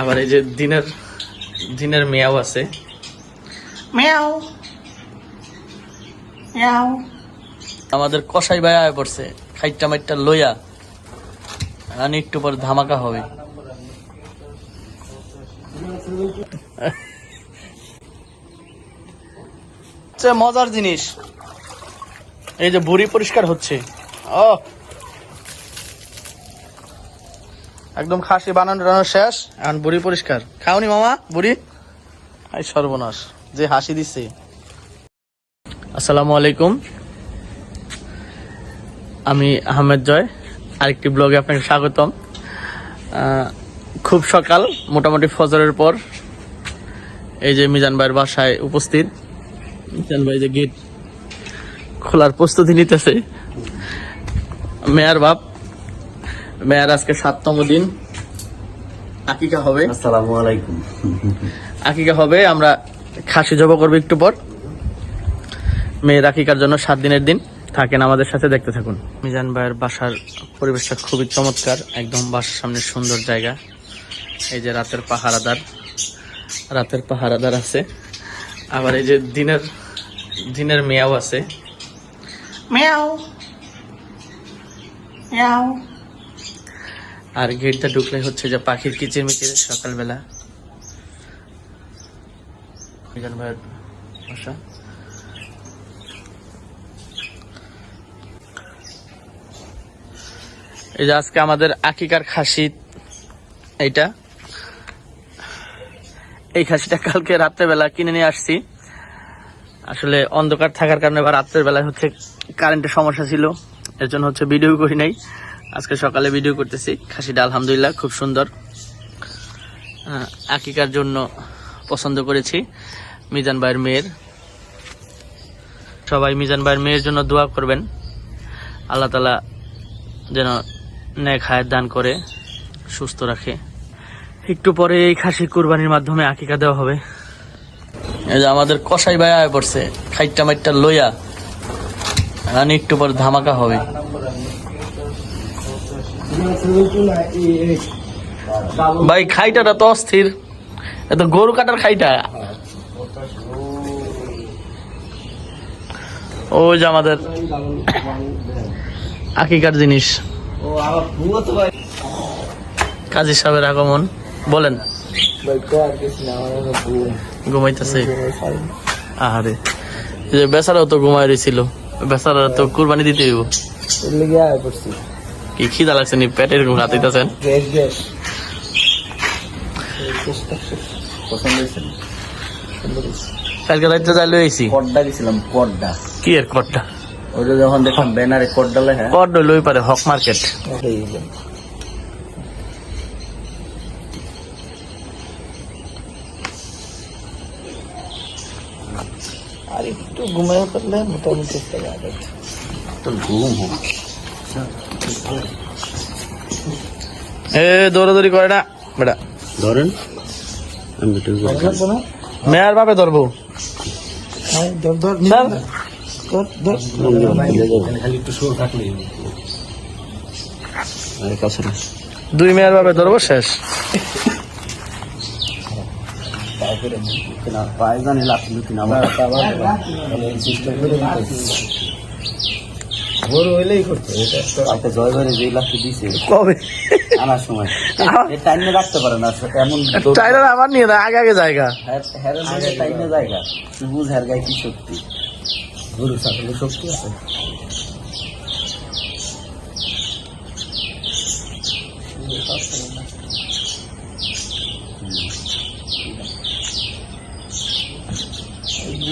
আবার এই যে দিনের দিনের মেয়াও আছে। মেয়াও। মেয়াও। আমাদের কষাই ভাই আয় পড়ছে খাইটা মাইটটা লইয়া। আনি একটু পর ধামাকা হবে। মজার জিনিস। এই যে বুড়ি পরিষ্কার হচ্ছে। ও একদম খাসি বানানো টানানো শেষ। এখন বুড়ি পরিষ্কার। খাওনি মামা? বুড়ি? আই সর্বনাশ। যে হাসি দিচ্ছে আসসালামু আলাইকুম। আমি আহমেদ জয়। আরেকটি ব্লগে আপনাকে স্বাগতম। খুব সকাল, মোটামুটি ফজরের পর। এই যে মিজান ভাইয়ের বাসায় উপস্থিত। মিজান ভাই যে গেট খোলার প্রস্তুতি নিতেছে। মেয়ার বাপ। মেয়ার আজকে সাততম দিন। আকিকা হবে। আসসালামু আলাইকুম। আকিকা হবে আমরা খাসি জব করব একটু পর। মেয়ের আকিকার জন্য সাত দিনের দিন। থাকেন আমাদের সাথে দেখতে থাকুন। মিজান ভাইয়ের বাসার পরিবেশটা খুবই চমৎকার একদম বাসার সামনে সুন্দর জায়গা। এই যে রাতের পাহারাদার রাতের পাহারাদার আছে। আবার এই যে দিনের দিনের মেয়াও আছে। মেয়াও। মেয়াও। আর গেটটা ঢুকলে হচ্ছে যে পাখির কিচির মিচির সকালবেলা। মিজান ভাইয়ের বাসা এই যে আজকে আমাদের আকিকার খাসি এইটা। এই খাসিটা কালকে রাত্রেবেলা কিনে নিয়ে আসছি। আসলে অন্ধকার থাকার কারণে বা রাত্রের বেলায় হচ্ছে কারেন্টের সমস্যা ছিল এর জন্য হচ্ছে ভিডিও করি নাই। আজকে সকালে ভিডিও করতেছি। খাসিটা আলহামদুলিল্লাহ খুব সুন্দর। আকিকার জন্য পছন্দ করেছি, মিজান ভাইয়ের মেয়ের। সবাই মিজান ভাইয়ের মেয়ের জন্য দোয়া করবেন। আল্লাহ তালা যেন ন্যাক হায়াত দান করে, সুস্থ রাখে। একটু পরে এই খাসি কুরবানির মাধ্যমে আকিকা দেওয়া হবে। এই যে আমাদের কষাই ভাই আয় পড়ছে খাইটা মাইটা লইয়া একটু পর ধামাকা হবে। ভাই, খাইটাটা তো অস্থির। এত গরু কাটার খাইটা। ওই যে আমাদের আকিকার জিনিস। ও কাজী সাহেবের আগমন। বলেন। ঘুমাইতেছে। আহারে। যে বেচারাও তো ঘুমাই রয়েছিল বেচারা তো কুরবানি দিতে হইব। কি খিদা লাগছে নি? পেটে এরকম রাতিতেছেন গ্যাস গ্যাস পছন্দ হয়েছে কালকে রাইতে যাই লইছি কড্ডা গেছিলাম কড্ডা। কি এর কটটা ওইটা যখন দেখলাম ব্যানারে কড্ডা লেখা কট লই পারে হক মার্কেট। আর একটু ঘুমায় করলে মোটামুটি তোর ঘুম হোক। এ দৌড়াদৌড়ি করে না। বেটা। ধরেন। আমি মেয়ার বাপে ধরবো। দুই মেয়ার বাপে ধরবো শেষ। পায়ে জানি লুটি ভোর হইলেই করতে আচ্ছা জয় ভাই যে লাঠি দিছে কবে? আনার সময়। টাইমে রাখতে পারে না এমন টাইলার আমার নিয়ে না আগে আগে জায়গা। হেরে টাইমে জায়গা। তুই বুঝ হের গায়ে কি শক্তি। গরু ছাগলের শক্তি আছে।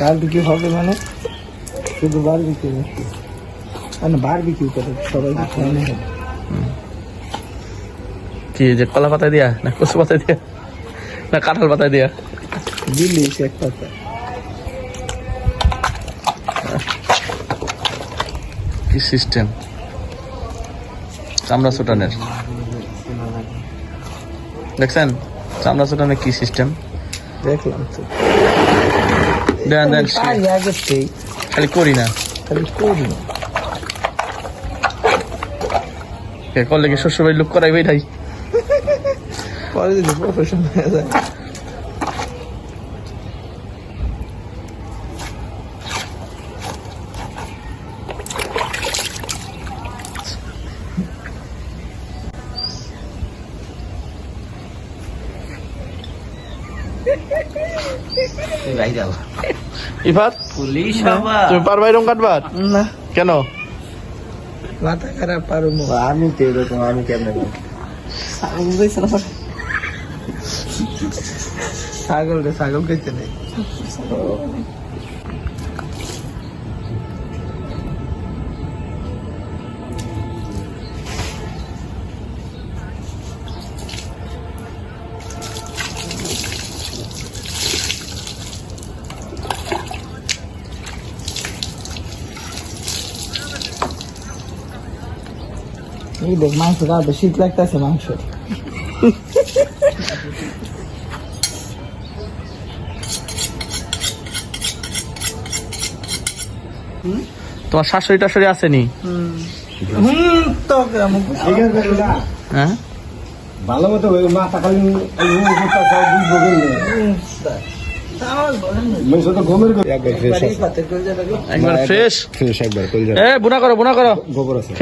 বারবিকিউ হবে মানে? শুধু বারবিকিউ মানে বারবিকিউ করে সবাই খাওয়ানো হবে কি যে কলা পাতায় দিয়া না কচু পাতায় দিয়া না কাঁঠাল পাতায় দিয়া? দিল্লি এক পাতা। কি সিস্টেম চামড়া চুটানের দেখছেন? চামড়া চুটানের কি সিস্টেম দেখলাম তো। দেন দেন পারি আগে সেই খালি করি না। খালি করি। না। করলে কি শ্বশুরবাড়ি লোক করাইবে তাই পরে যদি প্রফেশন হয়ে যায়। ভাই যাও। ইফাত? পুলিশ তুমি পারবা এরকম কাটবার? না। কেন? মাথা খারাপ পারব আমি তো এরকম আমি কেন ছাগল রে ছাগল কেছে নেই এই দেখ মাংস রাতে শীত লাগতেছে মাংস। তোমার শাশুড়ি টাশুড়ি আসেনি? হুম তো হ্যাঁ? ভালো মতো একবার ফ্রেশ আছে। একবার ফ্রেশ? ফ্রেশ একবার এ বুনা করো বুনা করো। গোবর আছে।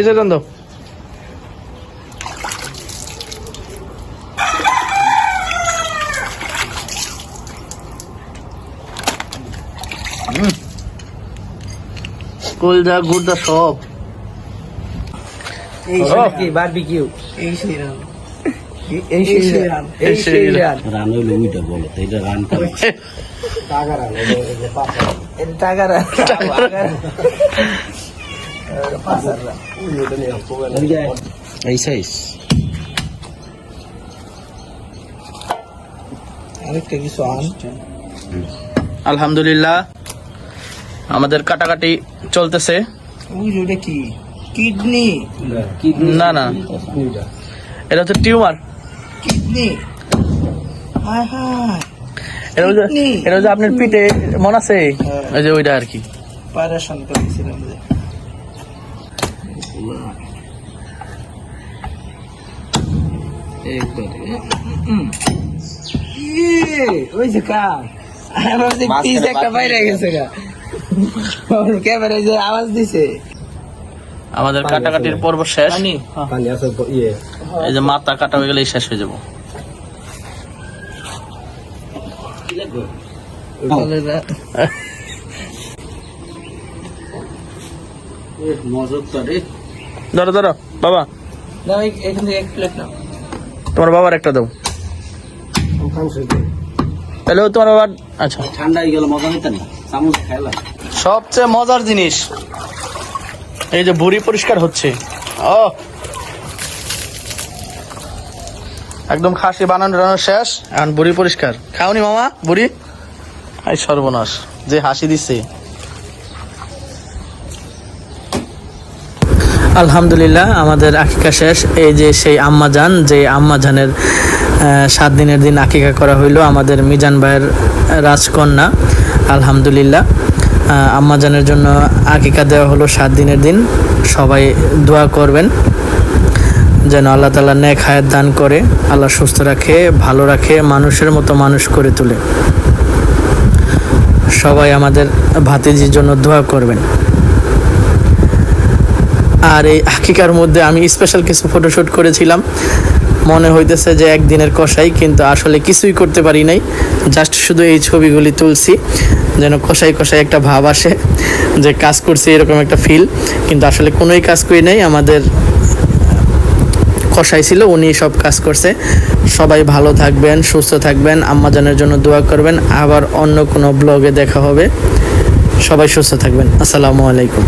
কলজা গুড়দা সব। এই ও। কি বারবিকিউ এই সেই রান। এই সেই রান এই সেই রান। রান। হইল ওইটা বলো তো এটা রান। এটা টাকার এই সাইজ আরেকটা কিছু আন। আলহামদুলিল্লাহ। আমাদের কাটাকাটি চলতেছে। কি? কিডনি? না না এটা হচ্ছে টিউমার। কিডনি? এটা হচ্ছে এটা হচ্ছে আপনার পিঠে মন আছে? হ্যাঁ। ওই যে ওইটা আর কি। পারেশান করেছিলাম যে। ইয়ে, ওই যে কার? আমার পিস একটা বাইরে গেছে গা। ক্যামেরায় যে আওয়াজ দিছে। আমাদের কাটাকাটির পর্ব শেষ। পানি? আছে ইয়ে। এই যে মাথা কাটা হয়ে গেলেই শেষ হয়ে যাব। ধরো ধরো বাবা। তোমার বাবার একটা দাও। তাহলে ও তোমার বাবার আচ্ছা। ঠান্ডা হয়ে গেল মজা হইতে না চামচ খাইলাম সবচেয়ে মজার জিনিস। এই যে বুড়ি পরিষ্কার হচ্ছে। ও। একদম খাসি বানানো টানানো শেষ, এখন বুড়ি পরিষ্কার। খাওনি মামা বুড়ি আই সর্বনাশ, যে হাসি দিচ্ছে আলহামদুলিল্লাহ, আমাদের আকিকা শেষ। এই যে সেই আম্মা জান যে আম্মা জানের সাত দিনের দিন আকিকা করা হইল আমাদের মিজান ভাইয়ের রাজকন্যা। আলহামদুলিল্লাহ। আহ, আম্মা জানের জন্য আকিকা দেওয়া হলো সাত দিনের দিন। সবাই দোয়া করবেন যেন আল্লাহ তালা নেক হায়াত দান করে আল্লাহ সুস্থ রাখে ভালো রাখে মানুষের মতো মানুষ করে তোলে। সবাই আমাদের ভাতিজির জন্য দোয়া করবেন। আর এই আকিকার মধ্যে আমি স্পেশাল কিছু ফটোশ্যুট করেছিলাম। মনে হইতেছে যে একদিনের কষাই কিন্তু আসলে কিছুই করতে পারি নাই। জাস্ট শুধু এই ছবিগুলি তুলছি, যেন কষাই কষাই একটা ভাব আসে, যে কাজ করছি এরকম একটা ফিল কিন্তু আসলে কোনোই কাজ করি নাই, আমাদের কষাই ছিল, উনি সব কাজ করছে। সবাই ভালো থাকবেন, সুস্থ থাকবেন আম্মাজানের জন্য দোয়া করবেন। আবার অন্য কোনো ব্লগে দেখা হবে। সবাই সুস্থ থাকবেন। আসসালামু আলাইকুম।